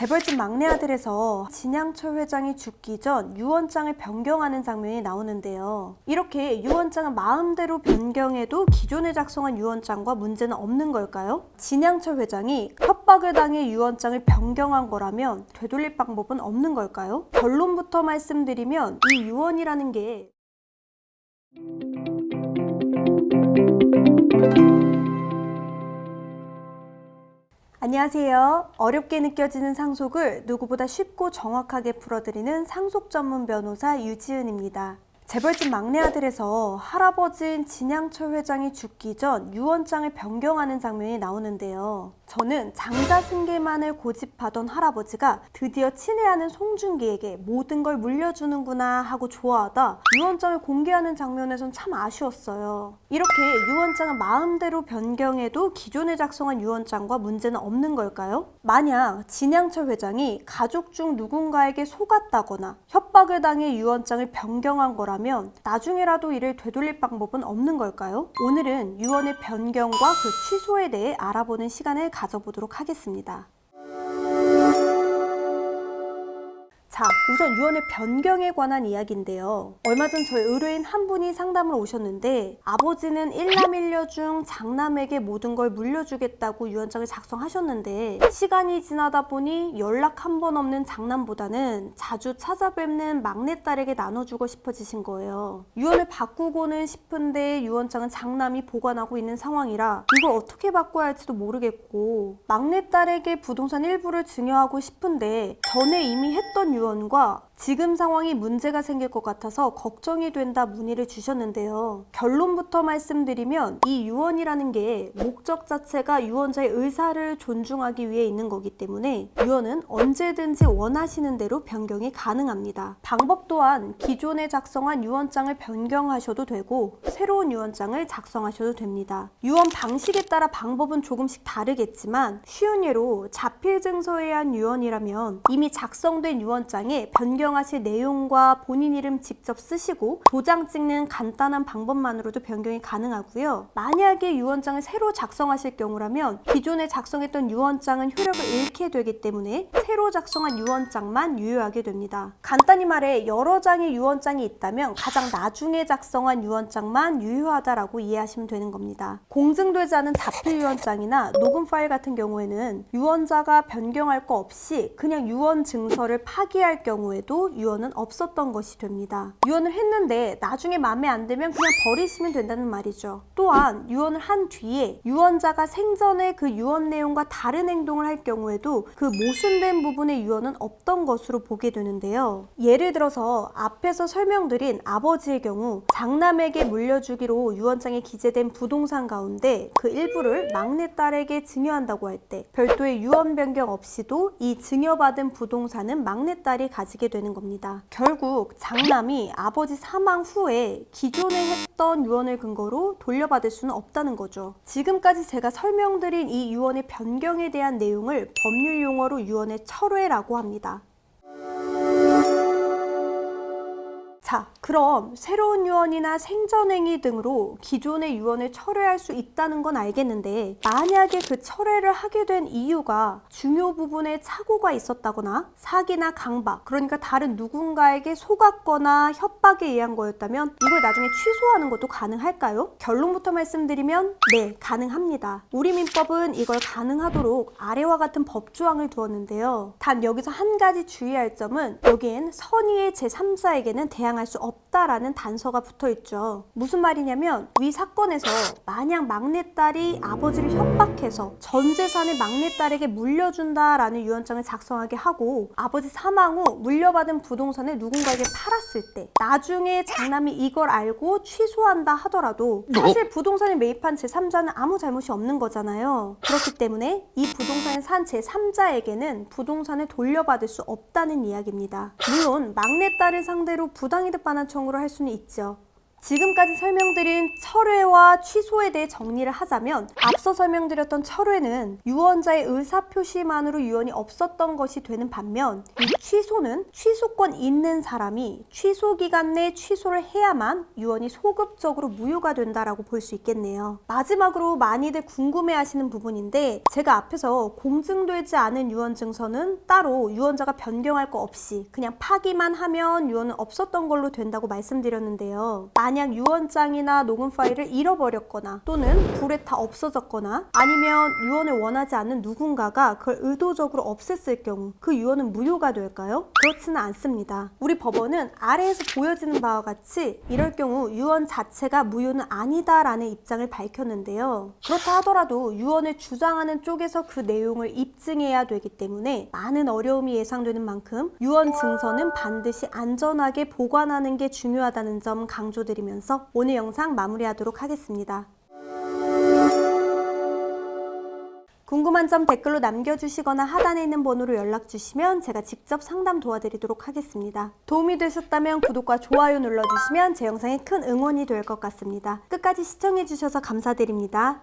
재벌집 막내 아들에서 진양철 회장이 죽기 전 유언장을 변경하는 장면이 나오는데요. 이렇게 유언장을 마음대로 변경해도 기존에 작성한 유언장과 문제는 없는 걸까요? 진양철 회장이 협박을 당해 유언장을 변경한 거라면 되돌릴 방법은 없는 걸까요? 결론부터 말씀드리면 이 유언이라는 게 안녕하세요. 어렵게 느껴지는 상속을 누구보다 쉽고 정확하게 풀어드리는 상속 전문 변호사 유지은입니다. 재벌집 막내 아들에서 할아버지인 진양철 회장이 죽기 전 유언장을 변경하는 장면이 나오는데요. 저는 장자 승계만을 고집하던 할아버지가 드디어 친애하는 송중기에게 모든 걸 물려주는구나 하고 좋아하다 유언장을 공개하는 장면에선 참 아쉬웠어요. 이렇게 유언장을 마음대로 변경해도 기존에 작성한 유언장과 문제는 없는 걸까요? 만약 진양철 회장이 가족 중 누군가에게 속았다거나 협박을 당해 유언장을 변경한 거라면 나중에라도 이를 되돌릴 방법은 없는 걸까요? 오늘은 유언의 변경과 그 취소에 대해 알아보는 시간을 가져보도록 하겠습니다. 자, 우선 유언의 변경에 관한 이야기인데요. 얼마 전 저희 의뢰인 한 분이 상담을 오셨는데 아버지는 일남일녀 중 장남에게 모든 걸 물려주겠다고 유언장을 작성하셨는데 시간이 지나다 보니 연락 한 번 없는 장남보다는 자주 찾아뵙는 막내딸에게 나눠주고 싶어지신 거예요. 유언을 바꾸고는 싶은데 유언장은 장남이 보관하고 있는 상황이라 이걸 어떻게 바꿔야 할지도 모르겠고 막내딸에게 부동산 일부를 증여하고 싶은데 전에 이미 했던 유언 과 지금 상황이 문제가 생길 것 같아서 걱정이 된다 문의를 주셨는데요. 결론부터 말씀드리면 이 유언이라는 게 목적 자체가 유언자의 의사를 존중하기 위해 있는 거기 때문에 유언은 언제든지 원하시는 대로 변경이 가능합니다. 방법 또한 기존에 작성한 유언장을 변경하셔도 되고 새로운 유언장을 작성하셔도 됩니다. 유언 방식에 따라 방법은 조금씩 다르겠지만 쉬운 예로 자필 증서에 의한 유언이라면 이미 작성된 유언장에 변경 하실 내용과 본인 이름 직접 쓰시고 도장 찍는 간단한 방법만으로도 변경이 가능하고요. 만약에 유언장을 새로 작성하실 경우라면 기존에 작성했던 유언장은 효력을 잃게 되기 때문에 새로 작성한 유언장만 유효하게 됩니다. 간단히 말해 여러 장의 유언장이 있다면 가장 나중에 작성한 유언장만 유효하다라고 이해하시면 되는 겁니다. 공증되지 않은 자필 유언장이나 녹음 파일 같은 경우에는 유언자가 변경할 거 없이 그냥 유언 증서를 파기할 경우에도 유언은 없었던 것이 됩니다. 유언을 했는데 나중에 마음에 안 들면 그냥 버리시면 된다는 말이죠. 또한 유언을 한 뒤에 유언자가 생전에 그 유언 내용과 다른 행동을 할 경우에도 그 모순된 부분의 유언은 없던 것으로 보게 되는데요. 예를 들어서 앞에서 설명드린 아버지의 경우 장남에게 물려주기로 유언장에 기재된 부동산 가운데 그 일부를 막내딸에게 증여한다고 할 때 별도의 유언 변경 없이도 이 증여받은 부동산은 막내딸이 가지게 되는 겁니다. 결국 장남이 아버지 사망 후에 기존에 했던 유언을 근거로 돌려받을 수는 없다는 거죠. 지금까지 제가 설명드린 이 유언의 변경에 대한 내용을 법률 용어로 유언의 철회라고 합니다. 자, 그럼 새로운 유언이나 생전행위 등으로 기존의 유언을 철회할 수 있다는 건 알겠는데 만약에 그 철회를 하게 된 이유가 중요 부분에 착오가 있었다거나 사기나 강박, 그러니까 다른 누군가에게 속았거나 협박에 의한 거였다면 이걸 나중에 취소하는 것도 가능할까요? 결론부터 말씀드리면 네, 가능합니다. 우리 민법은 이걸 가능하도록 아래와 같은 법조항을 두었는데요. 단 여기서 한 가지 주의할 점은 여기엔 선의의 제3자에게는 대항 할수 없다라는 단서가 붙어 있죠. 무슨 말이냐면 위 사건에서 만약 막내딸이 아버지를 협박해서 전 재산을 막내딸에게 물려준다라는 유언장을 작성하게 하고 아버지 사망 후 물려받은 부동산을 누군가에게 팔았을 때 나중에 장남이 이걸 알고 취소한다 하더라도 사실 부동산을 매입한 제3자는 아무 잘못이 없는 거잖아요. 그렇기 때문에 이 부동산을 산 제3자에게는 부동산을 돌려받을 수 없다는 이야기입니다. 물론 막내딸을 상대로 부당이득 반환 청 구를 할 수는 있죠. 지금까지 설명드린 철회와 취소에 대해 정리를 하자면 앞서 설명드렸던 철회는 유언자의 의사표시만으로 유언이 없었던 것이 되는 반면 이 취소는 취소권 있는 사람이 취소 기간 내 취소를 해야만 유언이 소급적으로 무효가 된다라고 볼 수 있겠네요. 마지막으로 많이들 궁금해하시는 부분인데 제가 앞에서 공증되지 않은 유언 증서는 따로 유언자가 변경할 거 없이 그냥 파기만 하면 유언은 없었던 걸로 된다고 말씀드렸는데요. 만약 유언장이나 녹음 파일을 잃어버렸거나 또는 불에 타 없어졌거나 아니면 유언을 원하지 않는 누군가가 그걸 의도적으로 없앴을 경우 그 유언은 무효가 될까요? 그렇지는 않습니다. 우리 법원은 아래에서 보여지는 바와 같이 이럴 경우 유언 자체가 무효는 아니다라는 입장을 밝혔는데요. 그렇다 하더라도 유언을 주장하는 쪽에서 그 내용을 입증해야 되기 때문에 많은 어려움이 예상되는 만큼 유언 증서는 반드시 안전하게 보관하는 게 중요하다는 점 강조 드리면서 오늘 영상 마무리하도록 하겠습니다. 궁금한 점 댓글로 남겨주시거나 하단에 있는 번호로 연락 주시면 제가 직접 상담 도와드리도록 하겠습니다. 도움이 되셨다면 구독과 좋아요 눌러주시면 제 영상에 큰 응원이 될 것 같습니다. 끝까지 시청해주셔서 감사드립니다.